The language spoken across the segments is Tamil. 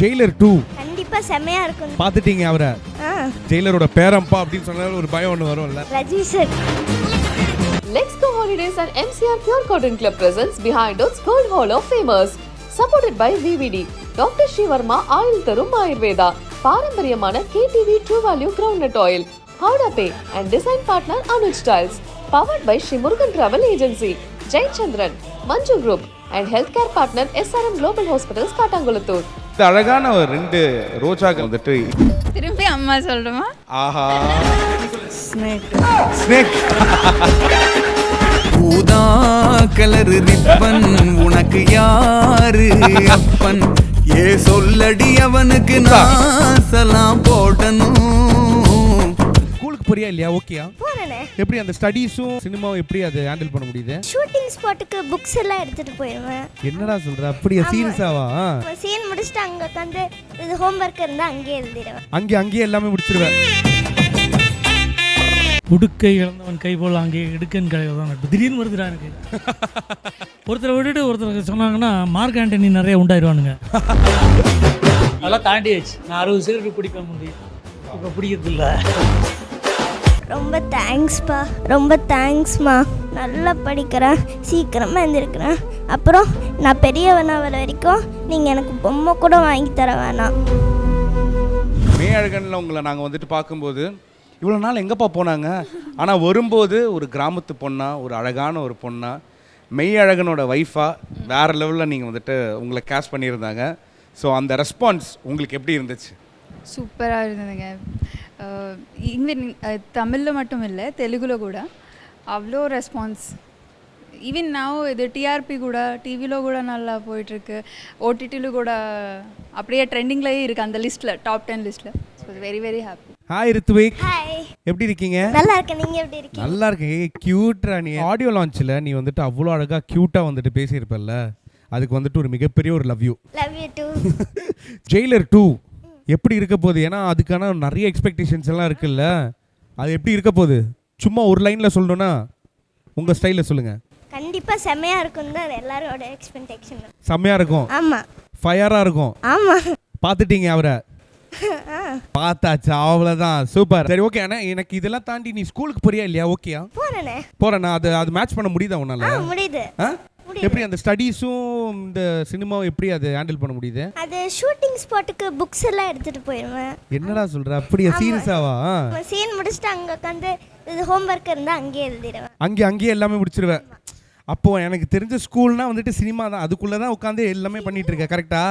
ஜெயிலர் டூ கண்டிப்பா செம்மையா இருக்கும் பார்த்துட்டீங்க அவரை ஜெயிலரோட பேரம்பா அப்படின்னு சொன்னாலும் ஒரு பயம் ஒன்று வரும்ல Rajini sir Let's Go Holidays and MCR Pure Cotton Club presents Behind Oats Gold Hall of Famers. Supported by VVD, Dr. Shivarma oil தரும் ஆயுர்வேதா பாரம்பரியமான KTV True Value Groundnut Oil, Howda Pay and Design Partner Anuj Styles. Powered by Shri Murugan Travel Agency, Jai Chandran, Manju Group and Healthcare Partner SRM Global Hospitals, Katangulattur. இந்த அழகான ஒரு ரெண்டு ரோஜாக்கள் வந்துட்டு திருப்பி அம்மா சொல்லணுமா ஆஹா. ஸ்னேக் ஊதா கலர் ரிப்பன் உனக்கு யாரு அப்பன்? ஏ சொல்லடி அவனுக்கு நாசலாம் போடணும் ஸ்கூலுக்கு போறியா இல்லையா? ஓகேயா எப்படி அந்த ஸ்டடீஸும் சினிமாவும் எப்படி அது ஹேண்டில் பண்ண முடியுது? ஷூட்டிங் ஸ்பாட்டுக்கு புக்ஸ் எல்லாம் எடுத்துட்டு போயிடுவேன் என்னடா சொல்ற? அப்படியா? சீரியஸாவா? சீன் முடிச்சுட்டு அங்க உட்காந்து இது ஹோம்ஒர்க் இருந்தா அங்கேயே எழுதிடுவேன். அங்கே அங்கேயே எல்லாமே முடிச்சிருவேன். உடுக்கை இழந்தவன் கை போல் அங்கே இடுக்கன் கலைகள் தான் நட்பு திடீர்னு வருதுடா எனக்கு. ஒருத்தரை விட்டுட்டு ஒருத்தருக்கு சொன்னாங்கன்னா மார்க் ஆண்டனி நிறைய உண்டாயிருவானுங்க. அதெல்லாம் தாண்டியாச்சு. நான் அறுபது சிகரெட் பிடிக்க முடியும் இப்போ பிடிக்கிறது இல்லை ரொம்ப தேங்க்ஸ்ப்பா ரொம்ப தேங்க்ஸ்மா நல்லா படிக்கிறேன். சீக்கிரமாக எழுந்திருக்கிறேன். அப்புறம் நான் பெரியவனா வர வரைக்கும் நீங்கள் எனக்கு பொம்மை கூட வாங்கி தர வேணாம். மே அழகனில் உங்களை நாங்கள் வந்துட்டு பார்க்கும்போது இவ்வளோ நாள் எங்கப்பா போனாங்க? ஆனால் வரும்போது ஒரு கிராமத்து பொண்ணா ஒரு அழகான ஒரு பொண்ணா மெய் அழகனோட ஒய்ஃபா வேற லெவலில் நீங்கள் வந்துட்டு உங்களை கேஷ் பண்ணியிருந்தாங்க. ஸோ அந்த ரெஸ்பான்ஸ் உங்களுக்கு எப்படி இருந்துச்சு? சூப்பராக இருந்ததுங்க. ஈவன் தமிழில் மட்டும் இல்லை தெலுங்குல கூட. அவ்வளோ ரெஸ்பான்ஸ் ஈவன் நான் இது டிஆர்பி கூட டிவியில் கூட நல்லா போயிட்டுருக்கு. ஓடிடியில் கூட அப்படியே ட்ரெண்டிங்லேயே இருக்குது அந்த லிஸ்ட்டில் டாப் டென் லிஸ்ட்டில் so very very happy hi Rithvik எப்படி இருக்கீங்க? நல்லா இருக்கேன். நீங்க எப்படி இருக்கீங்க? நல்லா இருக்கேன். கியூட்ரா நீ. ஆடியோ லான்ச்ல நீ வந்துட்டு அவ்வளோ அழகா கியூட்டா வந்துட்டு பேசியிருப்பல்ல. அதுக்கு வந்துட்டு ஒரு மிகப்பெரிய ஒரு love you love you too Jailer two எப்படி இருக்க போகுது? ஏன்னா அதுக்கான நிறைய எக்ஸ்பெக்டேஷன்ஸ் எல்லாம் இருக்குல்ல. அது எப்படி இருக்க போகுது? சும்மா ஒரு லைனில் சொல்லணும்னா உங்கள் ஸ்டைலில் சொல்லுங்கள் கண்டிப்பாக செம்மையாக இருக்கும் தான் எல்லாரோட எக்ஸ்பெக்டேஷன் செம்மையாக இருக்கும். ஆமாம் ஃபயராக இருக்கும். ஆமாம் பார்த்துட்டீங்க அவரை? பார்த்தாச்சு அவ்வளோதான் சூப்பர் சரி ஓகே அண்ணா எனக்கு இதெல்லாம் தாண்டி நீ ஸ்கூலுக்கு போறியா இல்லையா? ஓகேயா போனேனே போகிறேண்ணா அது அது மேட்ச் பண்ண முடியுதா உன்னால? முடியுது. எப்படி அந்த ஸ்டடீஸும் இந்த சினிமாவும் எப்படி அது ஹேண்டில் பண்ண முடியுது? அது ஷூட்டிங் ஸ்பாட்டுக்கு புக்ஸ் எல்லாம் எடுத்துட்டு போயிடுவேன் என்னடா சொல்ற? அப்படியா? சீரியஸாவா சீன் முடிச்சுட்டு அங்க உட்காந்து இது ஹோம்ஒர்க் இருந்தா அங்கேயே எழுதிடுவேன். அங்கே அங்கேயே எல்லாமே முடிச்சிருவேன். அப்போ எனக்கு தெரிஞ்ச ஸ்கூல்னா வந்துட்டு சினிமா தான். அதுக்குள்ளே தான் உட்காந்து எல்லாமே பண்ணிட்டு இருக்க கரெக்டா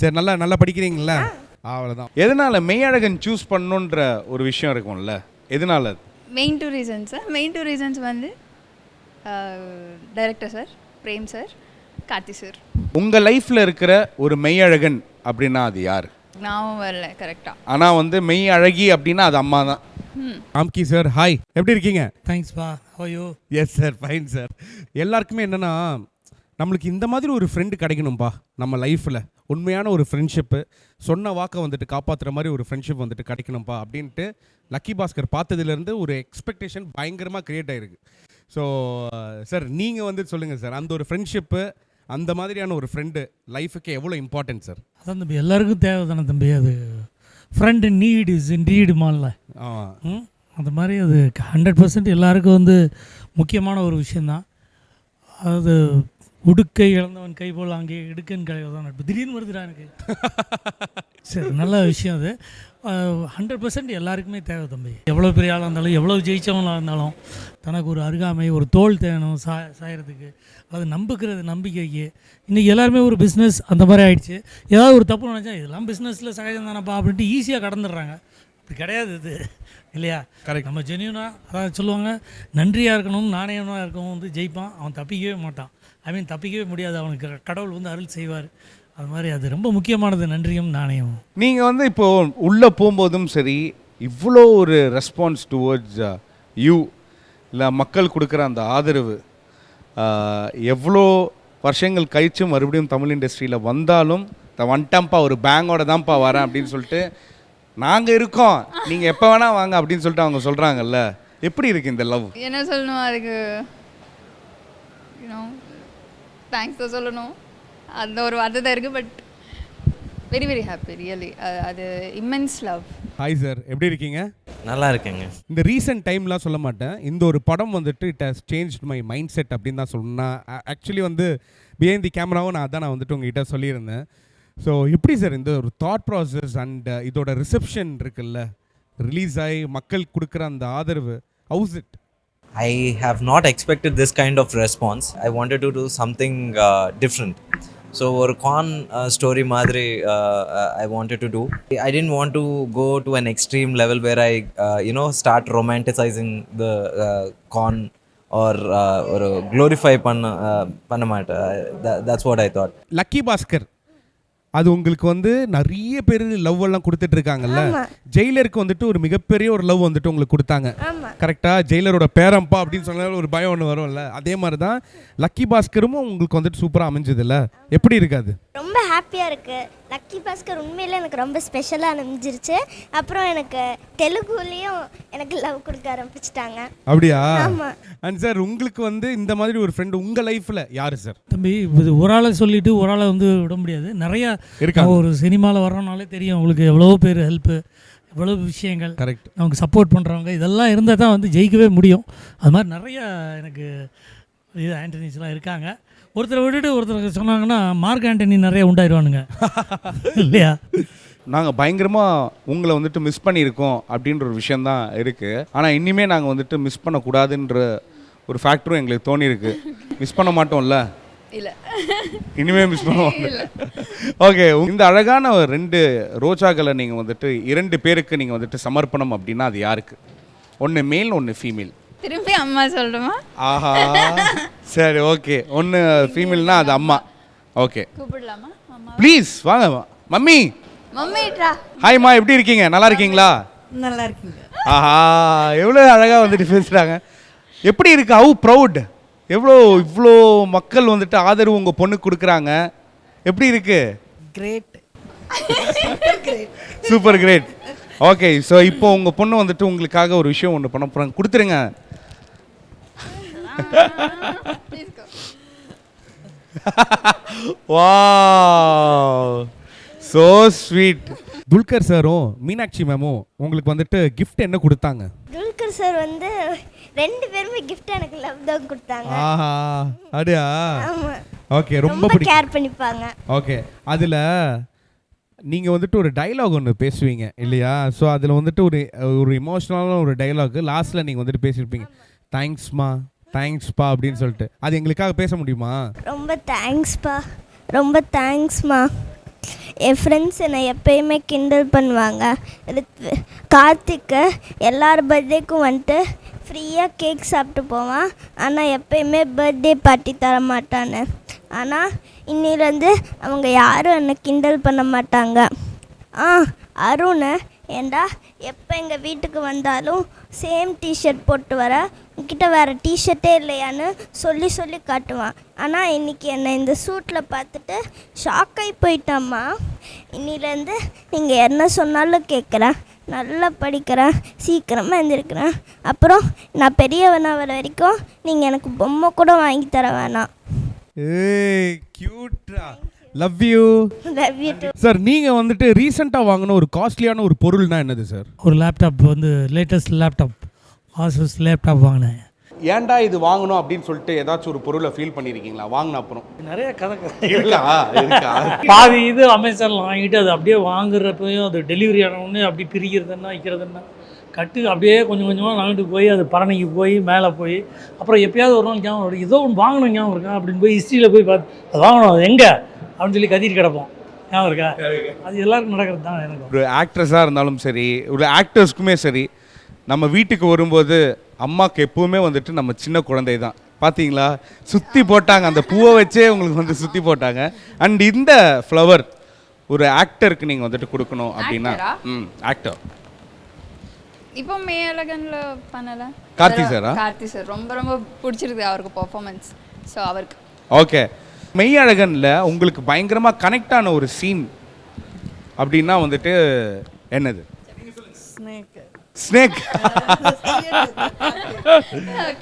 சரி நல்லா நல்லா படிக்கிறீங்களா? அவ்வளோதான் எதனால மெய்யழகன் சூஸ் பண்ணுன்ற ஒரு விஷயம் இருக்கும்ல? எதனால? Main two reasons main two reasons வந்து director sir Prem sir Karthi sir. உங்க லைஃப்ல இருக்கிற ஒரு மெய்யழகன் அப்படின்னா அது யார்? நான் வரல கரெக்டாக ஆனா வந்து மெய் அழகி அப்படின்னா அது அம்மா தான். ஆம்கி சார் ஹாய் எப்படி இருக்கீங்க? தேங்க்ஸ்ப்பா ஹோயோ எஸ் சார் ஃபைன் சார் எல்லாருக்குமே என்னென்னா நம்மளுக்கு இந்த மாதிரி ஒரு ஃப்ரெண்டு கிடைக்கணும்பா நம்ம லைஃப்பில் உண்மையான ஒரு ஃப்ரெண்ட்ஷிப்பு சொன்ன வாக்கை வந்துட்டு காப்பாற்றுற மாதிரி ஒரு ஃப்ரெண்ட்ஷிப் வந்துட்டு கிடைக்கணும்ப்பா அப்படின்ட்டு லக்கி பாஸ்கர் பார்த்ததுலேருந்து ஒரு எக்ஸ்பெக்டேஷன் பயங்கரமாக க்ரியேட் ஆகிருக்கு ஸோ சார் நீங்கள் வந்து சொல்லுங்கள் சார் அந்த ஒரு ஃப்ரெண்ட்ஷிப்பு அந்த மாதிரியான ஒரு ஃப்ரெண்டு லைஃபுக்கு எவ்வளோ இம்பார்ட்டன்ட் சார் அதான் தம்பி எல்லாருக்கும் தேவை தானே தம்பி அது ஃப்ரெண்டு நீட் இஸ் ஆமாம் ம்? அந்த மாதிரி அது ஹண்ட்ரட் பர்சன்ட் எல்லாருக்கும் வந்து முக்கியமான ஒரு விஷயந்தான் அது உடுக்கை இழந்தவன் கை போல் அங்கே இடுக்கன் கலைகள் தான் நட்பு. திடீர்னு வருதுடா எனக்கு. சரி நல்ல விஷயம் அது. ஹண்ட்ரட் பர்சன்ட் எல்லாருக்குமே தேவை தம்பி. எவ்வளோ பெரிய ஆளாக இருந்தாலும் எவ்வளோ ஜெயிச்சவங்களாக இருந்தாலும் தனக்கு ஒரு அருகாமை ஒரு தோல் தேணும் சா சாயறதுக்கு அது நம்பிக்கிறது நம்பிக்கைக்கு இன்றைக்கி எல்லாருமே ஒரு பிஸ்னஸ் அந்த மாதிரி ஆயிடுச்சு. ஏதாவது ஒரு தப்பு நினச்சா இதெல்லாம் பிஸ்னஸில் சகஜம் தானப்பா அப்படின்ட்டு ஈஸியாக கடந்துடுறாங்க. அப்படி கிடையாது இது இல்லையா? Correct. நம்ம ஜென்யூனாக அதாவது சொல்லுவாங்க நன்றியாக இருக்கணும் நாணயமாக இருக்கணும் வந்து ஜெயிப்பான். அவன் தப்பிக்கவே மாட்டான். ஐ மீன் தப்பிக்கவே முடியாது. அவனுக்கு கடவுள் வந்து அருள் செய்வார். அது மாதிரி அது ரொம்ப முக்கியமானது நன்றியும் நாணயமும். நீங்கள் வந்து இப்போ உள்ளே போகும்போதும் சரி இவ்வளோ ஒரு ரெஸ்பான்ஸ் டுவர்ட்ஸ் யூ இல்லை மக்கள் கொடுக்குற அந்த ஆதரவு ஆஹ், எவ்வளோ வருஷங்கள் கழிச்சு மறுபடியும் தமிழ் இண்டஸ்ட்ரியில் வந்தாலும் த வந்துட்டேன்ப்பா ஒரு பேங்கோட தான்ப்பா வரேன் அப்படின்னு சொல்லிட்டு நாங்கள் இருக்கோம் நீங்கள் எப்போ வேணால் வாங்க அப்படின்னு சொல்லிட்டு அவங்க சொல்கிறாங்கல்ல எப்படி இருக்கு இந்த லவ் என்ன சொல்லணும் அதுக்கு? தேங்க்ஸ் சொல்லணும். அந்த ஒரு வார்த்தை தான் இருக்குது but very very happy really அது இம்மென்ஸ் லவ் ஹாய் சார் எப்படி இருக்கீங்க? நல்லா இருக்கேங்க. இந்த ரீசெண்ட் டைம்லாம் சொல்ல மாட்டேன். இந்த ஒரு படம் வந்துட்டு it has change my mind set அப்படின்னு தான் சொல்லணும் ஆக்சுவலி வந்து பிஹைண்ட் தி கேமராவும் நான் அதான் நான் வந்துட்டு உங்ககிட்ட சொல்லியிருந்தேன். ஸோ எப்படி சார் இந்த ஒரு தாட் ப்ராசஸ் அண்ட் இதோட ரிசப்ஷன் இருக்குல்ல? ரிலீஸ் ஆகி மக்கள் கொடுக்குற அந்த ஆதரவு how's it I have not expected this kind of response I wanted to do something different so ஒரு கான் ஸ்டோரி மாதிரி I wanted to do I didn't want to go to an extreme level where I you know start romanticising the con or ஒரு க்ளோரிஃபை பண்ண uh, பண்ண மாட்டேன் that's what I thought lucky Baskhar அது உங்களுக்கு வந்து நிறைய பேர் லவ் எல்லாம் கொடுத்துட்டு இருக்காங்கல்ல? ஜெயிலருக்கு வந்துட்டு ஒரு மிகப்பெரிய ஒரு லவ் வந்துட்டு உங்களுக்கு கொடுத்தாங்க. கரெக்டா ஜெயிலரோட பேரம்பா அப்படின்னு சொன்னாலும் ஒரு பயம் ஒன்று வரும்ல? அதே மாதிரி தான் லக்கி பாஸ்கரும் உங்களுக்கு வந்துட்டு சூப்பராக அமைஞ்சதுல்ல? எப்படி இருக்காது ரொம்ப ஹாப்பியாக இருக்குது லக்கி பாஸ்கர் உண்மையிலே எனக்கு ரொம்ப ஸ்பெஷலாக அமைஞ்சிருச்சு. அப்புறம் எனக்கு தெலுங்குலேயும் எனக்கு லவ் கொடுக்க ஆரம்பிச்சிட்டாங்க. அப்படியா? ஆமா. அண்ட் சார் உங்களுக்கு வந்து இந்த மாதிரி ஒரு ஃப்ரெண்டு உங்கள் லைஃப்பில் யார் சார் தம்பி இது ஒரு ஆளை சொல்லிட்டு ஒரு ஆளை வந்து விட முடியாது. நிறையா இருக்காங்க. ஒரு சினிமாவில் வர்றோம்னாலே தெரியும் உங்களுக்கு எவ்வளோ பேர் ஹெல்ப்பு எவ்வளோ விஷயங்கள். கரெக்ட் நமக்கு சப்போர்ட் பண்ணுறவங்க இதெல்லாம் இருந்தால் தான் வந்து ஜெயிக்கவே முடியும். அது மாதிரி நிறைய எனக்கு இது ஆண்டனிஸ்லாம் இருக்காங்க. ஒருத்தரை விட்டுட்டு ஒருத்தர் சொன்னாங்கன்னா மார்க் ஆண்டனி நிறைய உண்டாயிருவானுங்க. இல்லையா? நாங்கள் பயங்கரமாக உங்களை வந்துட்டு மிஸ் பண்ணியிருக்கோம் அப்படின்ற ஒரு விஷயந்தான் இருக்குது ஆனால் இனிமேல் நாங்கள் வந்துட்டு மிஸ் பண்ணக்கூடாதுன்ற ஒரு ஃபேக்டரும் எங்களுக்கு தோணியிருக்கு. மிஸ் பண்ண மாட்டோம்ல? இல்லை. இனிமே மிஸ் பண்ணுவோம் ஓகே இந்த அழகான ஒரு ரெண்டு ரோஜாக்களை நீங்கள் வந்துட்டு இரண்டு பேருக்கு நீங்கள் வந்துட்டு சமர்ப்பணம் அப்படின்னா அது யாருக்கு? ஒன்று மேல் ஒன்று ஃபீமேல் திரும்பி அம்மா சொல்லணுமா ஆஹா. சரி ஓகே ஒன்று ஃபீமேல்னா அது அம்மா. ஓகே கூப்பிடலாமா? அம்மா. ப்ளீஸ் வாங்க மம்மி. மம்மிட்ரா ஹாய்மா எப்படி இருக்கீங்க? நல்லா இருக்கீங்களா? நல்லா இருக்கீங்க. ஆஹா. எவ்வளோ அழகாக வந்துட்டு பேசுகிறாங்க எப்படி இருக்கு? ஹவு ப்ரௌட் எவ்வளோ இவ்வளோ மக்கள் வந்துட்டு ஆதரவு உங்கள் பொண்ணுக்கு கொடுக்குறாங்க? எப்படி இருக்கு? Great super great okay so இப்போ உங்கள் பொண்ணு வந்துட்டு உங்களுக்காக ஒரு விஷயம் ஒன்று பண்ண போகிறாங்க கொடுத்துருங்க. வா சோ ஸ்வீட் துல்கர் சாரும் மீனாட்சி மேமும் உங்களுக்கு வந்துட்டு கிஃப்ட் என்ன கொடுத்தாங்க? துல்கர் சார் வந்து ரெண்டு பேருமே கிஃப்ட் எனக்கு லவ் தான் கொடுத்தாங்க. ஆஹா அப்படியா? ஓகே ரொம்ப ரொம்ப பிடிக்கும். கேர் பண்ணிப்பாங்க. ஓகே அதில் நீங்கள் வந்துட்டு ஒரு டைலாக் ஒன்று பேசுவீங்க இல்லையா? ஸோ அதில் வந்துட்டு ஒரு ஒரு இமோஷனலான ஒரு டைலாக் லாஸ்ட்டில் நீங்கள் வந்துட்டு பேசியிருப்பீங்க. தேங்க்ஸ்மா தேங்க்ஸ்ப்பா அப்படின்னு சொல்லிட்டு. அது எங்களுக்காக பேச முடியுமா? ரொம்ப தேங்க்ஸ்ப்பா ரொம்ப தேங்க்ஸ்மா என் ஃப்ரெண்ட்ஸ் என்னை எப்பயுமே கிண்டல் பண்ணுவாங்க. ரித்வி- கார்த்திக்கு எல்லார் பர்த்டேக்கும் வந்துட்டு ஃப்ரீயாக கேக் சாப்பிட்டு போவான். ஆனால் எப்பயுமே பர்த்டே பார்ட்டி தர மாட்டானு. ஆனால் இன்னிலேருந்து அவங்க யாரும் என்னை கிண்டல் பண்ண மாட்டாங்க. ஆ அருண் ஏண்டா எப்போ எங்கள் வீட்டுக்கு வந்தாலும் சேம் டிஷர்ட் போட்டு வர? உன்கிட்ட வேறு டிஷர்ட்டே இல்லையான்னு சொல்லி சொல்லி காட்டுவான். ஆனால் இன்றைக்கி என்னை இந்த சூட்டில் பார்த்துட்டு ஷாக் ஆகி போயிட்டாம்மா. இன்னிலேருந்து நீங்கள் என்ன சொன்னாலும் கேட்குறேன் நல்லா படிக்கிறேன் சீக்கிரமாக எழுந்திருக்கிறேன். அப்புறம் நான் பெரியவனா வர வரைக்கும் நீங்கள் எனக்கு பொம்மை கூட வாங்கி தர வேணாம். ஏய் கியூட்ரா love you love you sir நீங்கள் வந்துட்டு ரீசெண்டாக வாங்கின ஒரு காஸ்ட்லியான ஒரு பொருள்னா என்னது சார் ஒரு லேப்டாப் வந்து லேட்டஸ்ட் லேப்டாப் ஆசஸ் லேப்டாப் வாங்கினேன். ஏன்டா இது வாங்கணும் அப்படின்னு சொல்லிட்டு ஏதாச்சும் ஒரு பொருளை ஃபீல் பண்ணியிருக்கீங்களா வாங்கின அப்புறம். நிறைய கதை இருக்கா? இருக்கா? பாதி இது அமேசானில் வாங்கிட்டு அது அப்படியே வாங்குறப்பையும் அது டெலிவரி ஆன உடனே அப்படி பிரிக்கிறதுன்னா வைக்கிறதுன்னா கட்டு அப்படியே கொஞ்சம் கொஞ்சமாக வாங்கிட்டு போய் அது பரணிக்கு போய் மேலே போய் அப்புறம் எப்பயாவது ஒரு நாள் ஞாபகம் வரும் ஏதோ ஒன்று வாங்கணும் ஞாபகம் இருக்கா? அப்படின்னு போய் ஹிஸ்ட்ரியில் போய் பார்த்து அது வாங்கணும் அது எங்கே? அப்படின்னு சொல்லி கத்திட்டு கிடப்போம். ஞாபகம் இருக்கா? அது எல்லாருக்கும் நடக்கிறது தான் எனக்கு. ஒரு ஆக்ட்ரஸாக இருந்தாலும் சரி ஒரு ஆக்டர்ஸ்க்குமே சரி நம்ம வீட்டுக்கு வரும்போது அம்மாவுக்கு எப்பவுமே வந்துட்டு நம்ம சின்ன குழந்தை தான் பார்த்தீங்களா சுற்றி போட்டாங்க. அந்த பூவை வச்சே உங்களுக்கு வந்து சுற்றி போட்டாங்க. அண்ட் இந்த ஃப்ளவர் ஒரு ஆக்டருக்கு நீங்கள் வந்துட்டு கொடுக்கணும் அப்படின்னா? ம் ஆக்டர் இப்போ மே அழகன்ல பண்ணல. கார்த்தி சாரா? கார்த்தி சார். ரொம்ப ரொம்ப பிடிச்சிருக்கு அவருக்கு பர்ஃபார்மன்ஸ் ஸோ அவருக்கு. ஓகே. மெய்யழகனில் உங்களுக்கு பயங்கரமாக கனெக்ட் ஆன ஒரு சீன் அப்படின்னா வந்துட்டு என்னது? ஸ்னேக் ஸ்னேக்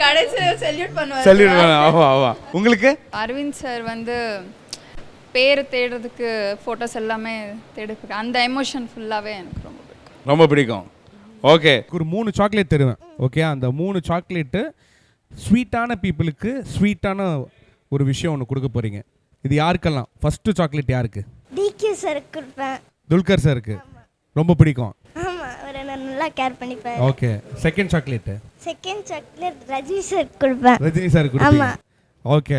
கடைசியில் செல்யூட் பண்ணுவார். சொல்லிடுவேன் ஆவா ஆவா உங்களுக்கு? அரவிந்த் சார் வந்து பேர் தேடுறதுக்கு ஃபோட்டோஸ் எல்லாமே தேடுறதுக்கு அந்த எமோஷன் ஃபுல்லாகவே எனக்கு ரொம்ப பிடிக்கும். ரொம்ப பிடிக்கும். ஓகே ஒரு மூணு சாக்லேட் தருவேன் ஓகே அந்த மூணு சாக்லேட்டு ஸ்வீட்டான பீப்புளுக்கு ஸ்வீட்டான ஒரு விஷயம் ஒன்று கொடுக்க போகிறீங்க இது யாருக்கெல்லாம்? ஃபஸ்ட்டு சாக்லேட் யாருக்கு? டிக்யூ சார் கொடுப்பேன். துல்கர் சாருக்கு ரொம்ப பிடிக்கும். நல்லா கேர் பண்ணிப்பேன். Okay. Second chocolate second chocolate Rajini sir கொடுப்பேன். ரஜினி சார் கொடுப்பீங்க. ஆமா. Okay.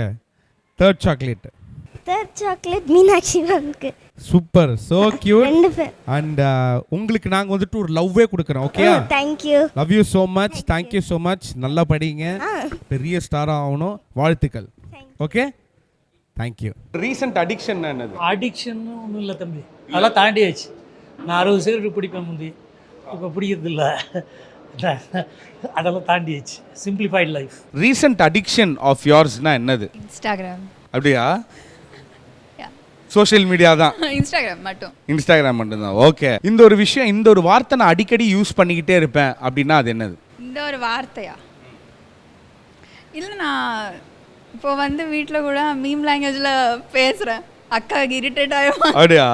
Third chocolate third chocolate Meenakshi மேம்க்கு super so cute and உங்களுக்கு நாங்கள் வந்துட்டு ஒரு லவ்வே கொடுக்குறோம். Okay thank you love you so much thank you so much நல்லா படிங்க. பெரிய ஸ்டாராக ஆகணும். வாழ்த்துக்கள். Okay thank you recent addiction என்னது? அடிக்ஷன் ஒன்றும் இல்லை தம்பி. அதெல்லாம் தாண்டியாச்சு. நான் அறுபது சிகரெட் பிடிப்பேன் முந்தி. இப்போ பிடிக்கிறது இல்லை அதெல்லாம் தாண்டியாச்சு. Simplified life recent addiction of யோர்ஸ்னா என்னது? இன்ஸ்டாகிராம் அப்படியா. சோஷியல் மீடியா தான். இன்ஸ்டாகிராம் மட்டும். இன்ஸ்டாகிராம் மட்டும்தான். ஓகே இந்த ஒரு விஷயம் இந்த ஒரு வார்த்தை நான் அடிக்கடி யூஸ் பண்ணிக்கிட்டே இருப்பேன். அப்படின்னா அது என்னது? இந்த ஒரு வார்த்தையா? இல்லை நான் இப்போ வந்து வீட்டில் கூட மீம் லாங்குவேஜில் பேசுகிறேன் அக்காவுக்கு இரிட்டேட் ஆயிடும் அப்படியா?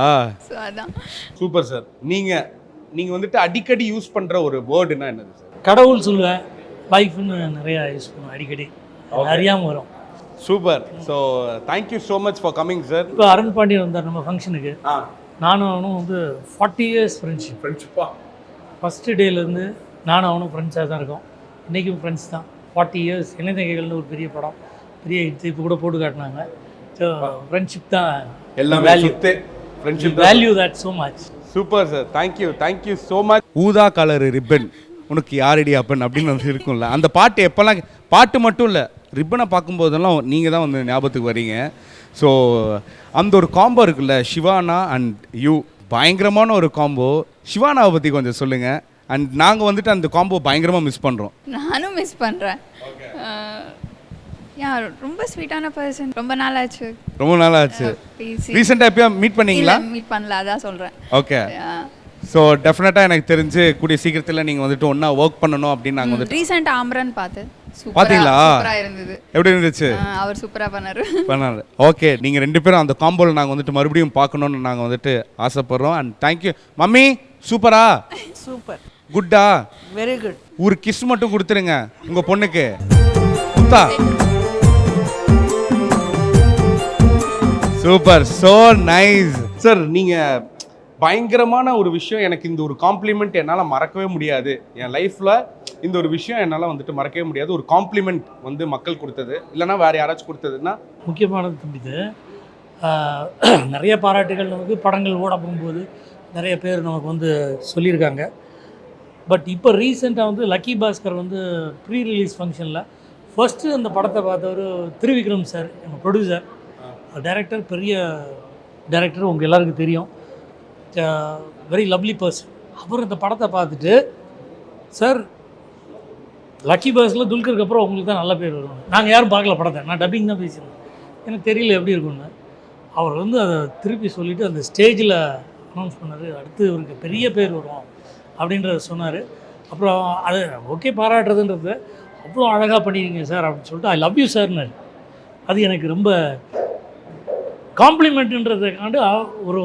ஸோ அதான். சூப்பர் சார் நீங்க நீங்க வந்துட்டு அடிக்கடி யூஸ் பண்ற ஒரு வேர்டுனா என்னது சார்? கடவுள் சொல்லுவேன் லைஃப்னு நிறையா யூஸ் பண்ணுவேன் அடிக்கடி. அறியாமல் வரும். Super. So thank you so much for coming sir இப்போ அருண் பாண்டியன் வந்தார் நம்ம ஃபங்க்ஷனுக்கு நானும் அவனும் வந்து ஃபார்ட்டி இயர்ஸ் ஃப்ரெண்ட்ஷிப் ஃப்ரெண்ட்ஷிப்பா ஃபஸ்ட்டு டேலேருந்து நானும் அவனும் ஃப்ரெண்ட்ஸாக தான் இருக்கோம். இன்றைக்கும் ஃப்ரெண்ட்ஸ் தான். ஃபார்ட்டி இயர்ஸ் இணையதகைகள்னு ஒரு பெரிய படம். பெரிய hit இப்போ கூட போட்டு காட்டினாங்க. ஸோ ஃப்ரெண்ட்ஷிப் தான் எல்லாமே value friendship value that so much super sir thank you thank you so much ஊதா கலர் ரிப்பன். உனக்கு யாரடி அப்பன் அப்படின்னு வந்து இருக்கும்ல. அந்த பாட்டு எப்போல்லாம் பாட்டு மட்டும் இல்லை. ரிப்பனை பார்க்கும்போதெல்லாம் நீங்கள் தான் வந்து ஞாபகத்துக்கு வரீங்க. ஸோ அந்த ஒரு காம்போ இருக்குல்ல. சிவானா அண்ட் யூ பயங்கரமான ஒரு காம்போ சிவானாவை பற்றி கொஞ்சம் சொல்லுங்கள் அண்ட் நாங்கள் வந்துட்டு அந்த காம்போ பயங்கரமாக மிஸ் பண்ணுறோம் நானும் மிஸ் பண்ணுறேன் யா ரொம்ப ஸ்வீட்டான பர்சன் ரொம்ப நாள் ஆச்சு ரொம்ப நாள் ஆச்சு பேசி. ரீசெண்டாக எப்பயா மீட் பண்ணீங்களா? மீட் பண்ணல அதான் சொல்கிறேன் ஓகே ஸோ டெஃபினட்டாக எனக்கு தெரிஞ்சு கூடிய சீக்கிரத்தில் நீங்கள் வந்துட்டு ஒன்றா ஒர்க் பண்ணணும் அப்படின்னு நாங்கள் வந்துட்டு ரீசெண்ட் ஆம்ரன் பார்த்து பாத்தீங்களா? சூப்பராக இருந்தது. எப்படி இருந்துச்சு? அவர் சூப்பராக பண்ணாரு. பண்ணாரு. ஓகே நீங்கள் ரெண்டு பேரும் அந்த காம்போவில் நாங்கள் வந்துட்டு மறுபடியும் பார்க்கணுன்னு நாங்கள் வந்துட்டு ஆசைப்படுறோம். அண்ட் தேங்க்யூ மம்மி சூப்பரா சூப்பர் குட்டா வெரி குட் ஒரு கிஸ் மட்டும் கொடுத்துருங்க உங்கள் பொண்ணுக்கு. குத்தா? சூப்பர் ஸோ நைஸ் சார் நீங்கள் பயங்கரமான ஒரு விஷயம். எனக்கு இந்த ஒரு காம்ப்ளிமெண்ட் என்னால் மறக்கவே முடியாது. என் லைஃப்பில் இந்த ஒரு விஷயம் என்னால் வந்துட்டு மறக்கவே முடியாது. ஒரு காம்ப்ளிமெண்ட் வந்து மக்கள் கொடுத்தது. இல்லைன்னா வேறு யாராச்சும் கொடுத்ததுன்னா? முக்கியமானது தம்பி இது. நிறைய பாராட்டுகள் நமக்கு படங்கள் ஓட போகும்போது நிறைய பேர் நமக்கு வந்து சொல்லியிருக்காங்க. பட் இப்போ ரீசெண்டாக வந்து லக்கி பாஸ்கர் வந்து ப்ரீ ரிலீஸ் ஃபங்க்ஷனில் ஃபஸ்ட்டு அந்த படத்தை பார்த்தவர் திருவிக்ரம் சார் எங்கள் ப்ரொடியூசர் டைரக்டர் பெரிய டைரக்டர் உங்கள் எல்லாருக்கும் தெரியும். வெரி லவ்லி பர்சன் அவர் இந்த படத்தை பார்த்துட்டு சார் லக்கி பர்ஸில் துல்கருக்கு அப்புறம் உங்களுக்கு தான் நல்ல பேர் வரும் நாங்கள் யாரும் பார்க்கல படத்தை. நான் டப்பிங் தான் பேசியிருந்தேன் எனக்கு தெரியல எப்படி இருக்கும்னு. அவர் வந்து அதை திருப்பி சொல்லிவிட்டு அந்த ஸ்டேஜில் அனௌன்ஸ் பண்ணார். அடுத்து இவருக்கு பெரிய பேர் வரும் அப்படின்றத சொன்னார். அப்புறம் அது ஓகே பாராட்டுறதுன்றது. அவ்வளோ அழகாக பண்ணியிருக்கீங்க சார் அப்படின்னு சொல்லிட்டு ஐ லவ் யூ சார்னு அது எனக்கு ரொம்ப காம்ப்ளிமெண்ட்டுன்றதுக்காண்டு ஒரு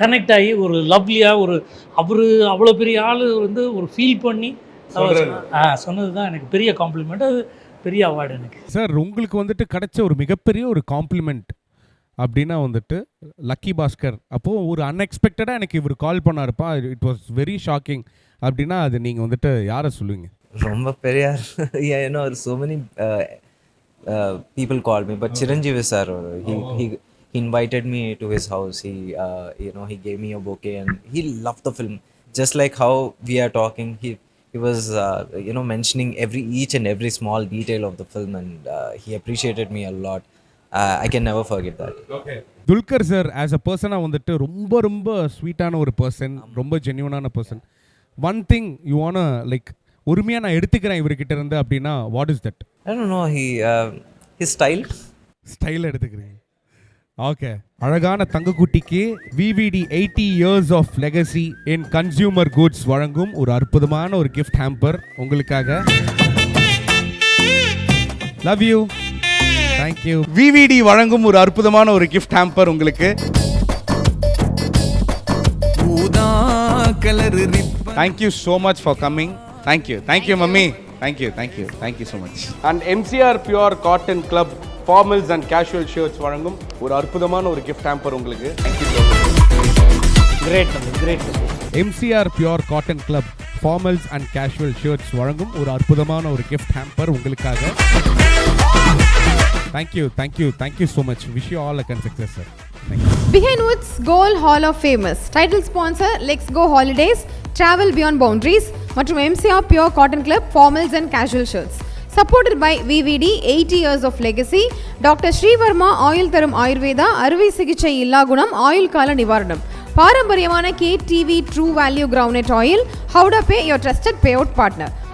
கனெக்ட் ஆகி ஒரு லவ்லியாக ஒரு அவர் அவ்வளோ பெரிய ஆள் வந்து ஒரு ஃபீல் பண்ணி சொன்னது தான் எனக்கு பெரிய காம்ப்ளிமெண்ட் அது பெரிய அவார்டு எனக்கு. சார் உங்களுக்கு வந்துட்டு கிடைச்ச ஒரு மிகப்பெரிய ஒரு காம்ப்ளிமெண்ட் அப்படின்னா வந்துட்டு லக்கி பாஸ்கர் அப்போது ஒரு அன்எக்ஸ்பெக்டடாக எனக்கு இவர் கால் பண்ணாருப்பா. இட் வாஸ் வெரி ஷாக்கிங் அப்படின்னா அது நீங்கள் வந்துட்டு யாரை சொல்லுவீங்க? ரொம்ப பெரியார் yeah you know so many uh, uh, people called me but chiranjeevi sir uh, he, he he invited me to his house he uh, you know he gave me a bouquet and he loved the film just like how we are talking he he was uh, you know mentioning every each and every small detail of the film and uh, he appreciated me a lot uh, i can never forget that Dulquer sir as a பர்சனாக வந்துட்டு ரொம்ப ரொம்ப ஸ்வீட்டான ஒரு பர்சன் ரொம்ப ஜென்யூனான person one thing you wanna like உரிமையாக நான் எடுத்துக்கிறேன் இவர்கிட்ட இருந்து அப்படின்னா what is that i don't know he uh, his style style எடுத்துக்கிறீங்க ஓகே அழகான தங்கக்குட்டிக்கு VVD eighty years of legacy in consumer goods வழங்கும் ஒரு அற்புதமான ஒரு கிஃப்ட் ஹேம்பர் உங்களுக்காக. Love you thank thank you VVD வழங்கும் ஒரு அற்புதமான ஒரு கிஃப்ட் ஹேம்பர் உங்களுக்கு. Thank you so much for coming thank you thank you mummy thank you thank you thank you so much and MCR pure cotton club formals and casual shirts வழங்கும் ஒரு அற்புதமான ஒரு கிஃப்ட் ஹேம்பர் உங்களுக்கு. Great great MCR pure cotton club formals and casual shirts வழங்கும் ஒரு அற்புதமான ஒரு கிஃப்ட் ஹேம்பர் உங்களுக்காக. Thank you thank you thank you so much wish you all a success sir Behind Woods Gold Hall of Famous Title sponsor Let's Go Holidays. Travel Beyond Boundaries. மற்றும் MCR Pure Cotton Club Formals and Casual Shirts. Supported by VVD eighty years of legacy doctor Sreevarma oil தரும் ஆயுர்வேதா அறுவை சிகிச்சை இல்லா குணம் ஆயுள் கால நிவாரணம். பாரம்பரியமான K TV true value groundnut oil ஹவுடா pay your trusted pay out partner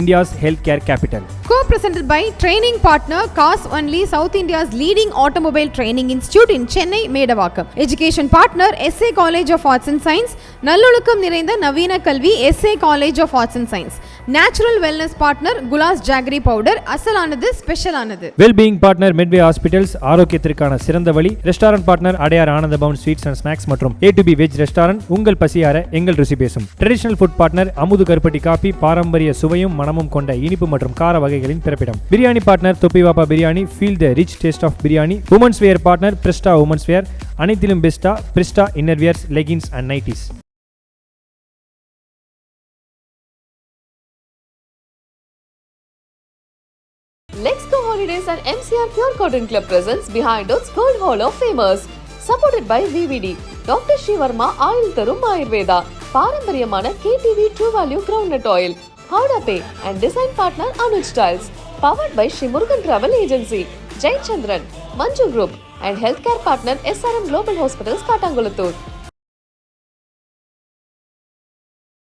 India's health care capital Co-presented by training partner Cars Only South India's leading automobile training institute in Chennai, Medavakkam. Education partner SA College of Arts and Science, நல்லொழுக்கம் நிறைந்த நவீன கல்வி SA College of Arts and Science. Natural wellness partner குலாஸ் jaggery powder அசலானது ஸ்பெஷலானது வெல்பீயிங் பார்ட்னர் மெட்வே ஹாஸ்பிட்டல்ஸ் ஆரோக்கியத்திற்கான சிறந்த வழி. Restaurant partner Adyar Ananda Pawan sweets and snacks மற்றும் A to B veg restaurant உங்கள் பசியார எங்கள் ருசி பேசும். ட்ரெடிஷனல் ஃபுட் பார்ட்னர் அமுது கருப்பட்டி காபி பாரம்பரிய சுவையும் மனமும் கொண்ட இனிப்பு மற்றும் கார வகைகளின் பிறப்பிடம். Biryani partner Thoppi Vappa biryani feel the rich taste of biryani women's wear partner பிரிஸ்டா women's wear அனைத்திலும் பெஸ்டா பிரிஸ்டா innerwears leggings and nighties Let's Go Holidays and MCR Pure Cotton Club presents Behind Us Gold Hall of Famers. Supported by VVD, Dr. Shivarma oil தரும் ஆயுர்வேதா பாரம்பரியமான KTV True Value Groundnut Oil, Howda Pay and Design Partner Anuj Styles. Powered by Shri Murugan Travel Agency, Jai Chandran, Manju Group and Healthcare Partner SRM Global Hospitals, Katangulattur.